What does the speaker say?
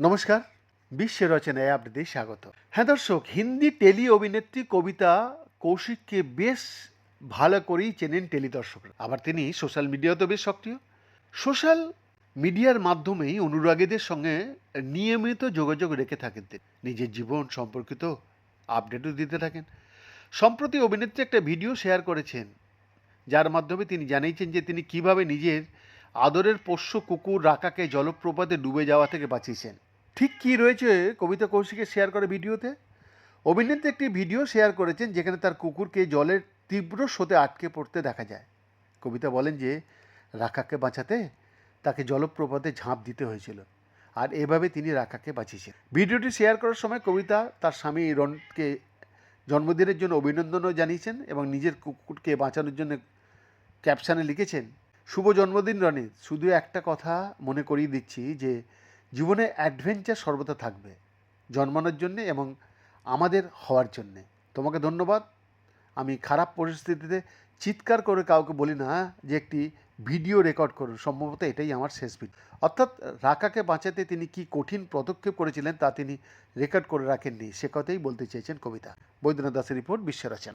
নমস্কার, বিশ্ব রচনায় আপনাদের স্বাগত। হ্যাঁ দর্শক, হিন্দি টেলি অভিনেত্রী কবিতা কৌশিককে বেশ ভালো করেই চেনেন টেলি দর্শকরা। আবার তিনি সোশ্যাল মিডিয়াতেও বেশ সক্রিয়। সোশ্যাল মিডিয়ার মাধ্যমেই অনুরাগীদের সঙ্গে নিয়মিত যোগাযোগ রেখে থাকেন তিনি। নিজের জীবন সম্পর্কিত আপডেটও দিতে থাকেন। সম্প্রতি অভিনেত্রী একটা ভিডিও শেয়ার করেছেন যার মাধ্যমে তিনি জানিয়েছেন যে তিনি কীভাবে নিজের আদরের পোষ্য কুকুর রাকাকে জলপ্রপাতে ডুবে যাওয়া থেকে বাঁচিয়েছেন। ঠিক কী রয়েছে কবিতা কৌশিকের শেয়ার করে ভিডিওতে? অভিনেত্রী একটি ভিডিও শেয়ার করেছেন যেখানে তার কুকুরকে জলের তীব্র স্রোতে আটকে পড়তে দেখা যায়। কবিতা বলেন যে রাকাকে বাঁচাতে তাকে জলপ্রপাতে ঝাঁপ দিতে হয়েছিল আর এভাবে তিনি রাকাকে বাঁচিয়েছেন। ভিডিওটি শেয়ার করার সময় কবিতা তার স্বামী রনকে জন্মদিনের জন্য অভিনন্দনও জানিয়েছেন এবং নিজের কুকুরকে বাঁচানোর জন্য ক্যাপশানে লিখেছেন, শুভ জন্মদিন রনি। শুধু একটা কথা মনে করিয়ে দিচ্ছি যে জীবনে অ্যাডভেঞ্চার সর্বদা থাকবে, জন্মানোর জন্যে এবং আমাদের হওয়ার জন্যে। তোমাকে ধন্যবাদ। আমি খারাপ পরিস্থিতিতে চিৎকার করে কাউকে বলি না যে একটি ভিডিও রেকর্ড করুন। সম্ভবত এটাই আমার শেষ ভিডিও অর্থাৎ রাকাকে বাঁচাতে তিনি কি কঠিন পদক্ষেপ করেছিলেন তা তিনি রেকর্ড করে রাখেননি। সে কথাই বলতে চেয়েছেন কবিতা। বৈদ্যনাথ দাসের রিপোর্ট বিশ্ব